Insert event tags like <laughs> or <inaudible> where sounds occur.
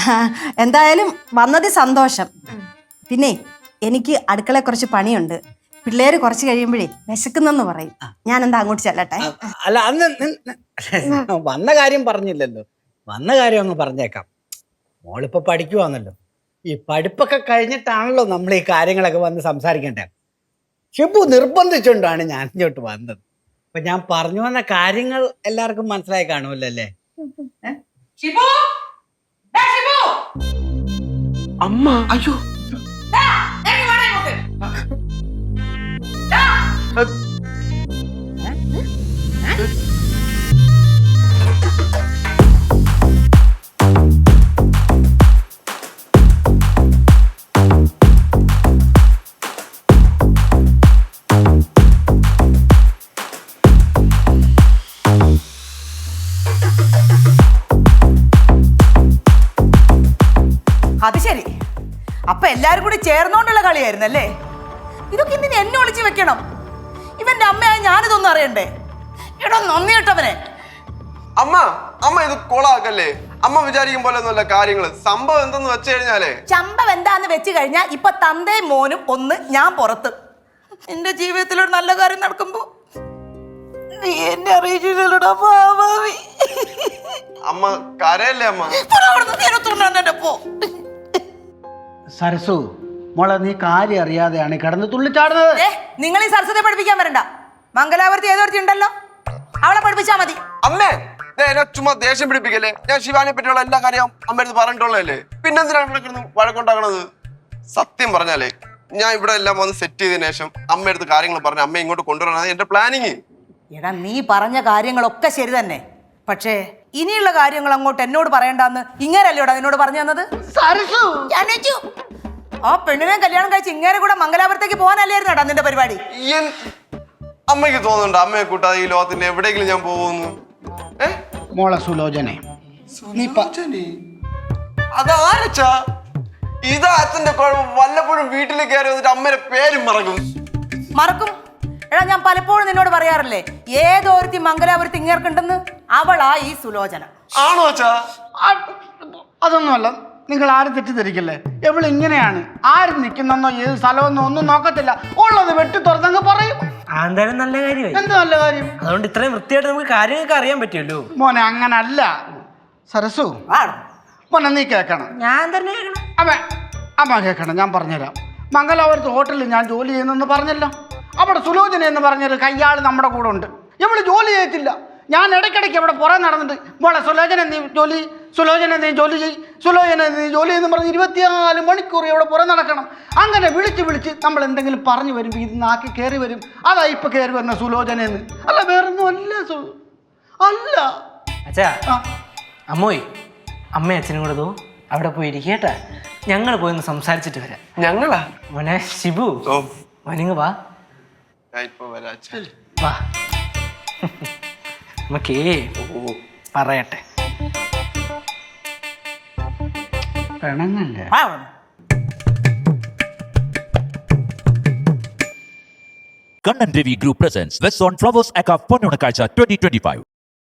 <laughs> എന്തായാലും വന്നതിൽ സന്തോഷം. പിന്നെ എനിക്ക് അടുക്കളയെ കുറച്ച് പണിയുണ്ട്. പിള്ളേര് കുറച്ച് കഴിയുമ്പോഴേ വിശക്കുന്നെന്ന് പറയും. ഞാൻ എന്താ അങ്ങോട്ട് ചെല്ലട്ടെ? അല്ല അന്ന് <laughs> വന്ന കാര്യം പറഞ്ഞില്ലല്ലോ. വന്ന കാര്യം അങ്ങ് പറഞ്ഞേക്കാം. മോളിപ്പോ പഠിക്കുവാന്നല്ലോ ഈ പഠിപ്പൊക്കെ കഴിഞ്ഞിട്ടാണല്ലോ നമ്മൾ ഈ കാര്യങ്ങളൊക്കെ വന്ന് സംസാരിക്കണ്ടേ. ഷിബു നിർബന്ധിച്ചുകൊണ്ടാണ് ഞാൻ ഇങ്ങോട്ട് വന്നത്. അപ്പൊ ഞാൻ പറഞ്ഞു വന്ന കാര്യങ്ങൾ എല്ലാവർക്കും മനസ്സിലായി കാണുമല്ലോ അല്ലേ? ഷിബു! അമ്മ. അയ്യോ. Thank you. അത് ശരി. അപ്പൊ എല്ലാരും കൂടി ചേർന്നോണ്ടുള്ള കളിയായിരുന്നു അല്ലേ ഇതൊക്കെ എന്തിന് എന്നെ ഒളിച്ചു വെക്കണം. ഇവന്റെ അമ്മയായ ഞാനിതൊന്നും അറിയണ്ടേ? എടോ നന്ദി കേട്ടവനെ. അമ്മ അമ്മ ഇത് കൊളാക്കല്ലേ? അമ്മ വിചാരിക്കും പോലെ ഒന്നുമല്ല കാര്യങ്ങൾ സംഭവം എന്തെന്ന് വെച്ച് കഴിഞ്ഞാലേ? ചമ്പം എന്താന്ന് വെച്ച് കഴിഞ്ഞാൽ ഇപ്പൊ തന്തയും മോനും ഒന്ന് ഞാൻ പുറത്ത്. എന്റെ ജീവിതത്തിൽ ഒരു നല്ല കാര്യം നടക്കുമ്പോ നീ എന്നെ അറിയിച്ചില്ലടാ പാവാവി. അമ്മ കരയല്ലേ അമ്മ? പോടാ അവിടുന്ന്, നീ എന്നെ പോ. സരസു മോളെ നീ കാര്യം അറിയാതെയാണ് കിടന്ന് തുള്ളിച്ചാടുന്നത്. ചാടുന്നത് നിങ്ങൾ ഈ സരസ്വതി പഠിപ്പിക്കാൻ വരണ്ട. മംഗലാവർത്തി ഏതോർത്തി ഉണ്ടല്ലോ. അവളെ പഠിപ്പിച്ചാ മതി. അമ്മേ ദേ എന്നെ ചുമ്മാ ദേഷ്യം പിടിപ്പിക്കല്ലേ? ഞാൻ ശിവാനെ പറ്റിയുള്ള എല്ലാ കാര്യവും അമ്മയടുത്ത് പറഞ്ഞിട്ടുള്ളതല്ലേ? പിന്നെന്തിനാണ് കിടന്ന് വഴക്കുണ്ടാക്കണത്? സത്യം പറഞ്ഞാലേ ഞാൻ ഇവിടെ എല്ലാം വന്ന് സെറ്റ് ചെയ്തതിനു ശേഷം അമ്മയടുത്ത് കാര്യങ്ങൾ പറഞ്ഞ അമ്മ ഇങ്ങോട്ട് കൊണ്ടുവരണം എന്റെ പ്ലാനിങ് എടാ നീ പറഞ്ഞ കാര്യങ്ങളൊക്കെ ശരി തന്നെ. പക്ഷേ ഇനിയുള്ള കാര്യങ്ങൾ അങ്ങോട്ട് എന്നോട് പറയണ്ടെന്ന് ഇങ്ങനല്ലേടാ എന്നോട് പറഞ്ഞു തന്നത്. ആ പെണ്ണിനെ കല്യാണം കഴിച്ച് ഇങ്ങനെ കൂടെ മംഗലാപുരത്തേക്ക് പോകാനല്ലായിരുന്നോടാ നിന്റെ പരിപാടി. അമ്മയ്ക്ക് തോന്നുന്നുണ്ട്? അമ്മയെ കൂട്ടാതെ ഈ ലോകത്തിന്റെ എവിടെയെങ്കിലും ഞാൻ പോകുന്നു? മോളെ സുലോചനെ അതാരച്ചാ ഇതാ അച്ഛന്റെ കുഴപ്പം. വല്ലപ്പോഴും വീട്ടിൽ കയറി വന്നിട്ട് അമ്മയുടെ പേരും മറക്കും. മറക്കും. എടാ ഞാൻ പലപ്പോഴും നിന്നോട് പറയാറില്ലേ ഏതോരുത്തി മംഗലാപുരത്ത് ഇങ്ങേർക്കുണ്ടെന്ന്? അവളാ ഈ സുലോചന. ആണോ അച്ഛാ? അതൊന്നുമല്ല നിങ്ങൾ ആരും തെറ്റിദ്ധരിക്കല്ലേ? എവൾ ഇങ്ങനെയാണ്? ആര് നിൽക്കുന്നെന്നോ ഏത് സ്ഥലമെന്നോ ഒന്നും നോക്കത്തില്ല. ഉള്ളത് വെട്ടി തുറന്നങ്ങ് പറയും. എന്തായാലും നല്ല കാര്യമായി. എന്ത് നല്ല കാര്യം? അതുകൊണ്ട് ഇത്രയും വൃത്തിയായിട്ട് നമുക്ക് കാര്യങ്ങൾക്ക് അറിയാൻ പറ്റുമല്ലോ. മോനെ അങ്ങനല്ല. സരസു ആണോ മോനെ നീ കേക്കണം ഞാൻ തന്നെ. അമ്മ അമ്മ കേക്കണം ഞാൻ പറഞ്ഞുതരാം. മംഗലാപുരത്ത് ഹോട്ടലിൽ ഞാൻ ജോലി ചെയ്യുന്നെന്ന് പറഞ്ഞല്ലോ. അവിടെ സുലോചന എന്ന് പറഞ്ഞൊരു കയ്യാൾ നമ്മുടെ കൂടെ ഉണ്ട്. ഇവൾ ജോലി ചെയ്യത്തില്ല. ഞാൻ ഇടയ്ക്കിടയ്ക്ക് ഇവിടെ പുറം നടന്നിട്ട് മോളെ സുലോചന നീ ജോലി സുലോചന നീ ജോലി ചെയ് സുലോചന നീ ജോലി എന്ന് പറഞ്ഞ് ഇരുപത്തിനാല് മണിക്കൂർ ഇവിടെ പുറം നടക്കണം. അങ്ങനെ വിളിച്ച് വിളിച്ച് നമ്മൾ എന്തെങ്കിലും പറഞ്ഞു വരുമ്പോൾ ഇത് നാക്കി കയറി വരും. അതാ ഇപ്പൊ കയറി വരുന്ന സുലോചന എന്ന്. അല്ല വേറൊന്നും അല്ല സു അല്ല. അച്ഛാ അമ്മോയ് അമ്മയും അച്ഛനും കൂടെ തോ അവിടെ പോയി ഇരിക്കട്ടെ ഞങ്ങൾ പോയി ഒന്ന് സംസാരിച്ചിട്ട് വരാം. ഞങ്ങളാ? മോനെ ഷിബു മോനിങ്ങ് മോനിങ് വാ. ഞാൻ ഇപ്പൊ വരാം അച്ഛാ വാ നമുക്കേ പറയട്ടെ പെണങ്ങല്ലേ ആ Kannan Devi Group presents West on Flowers Aka Ponunakacha 2025.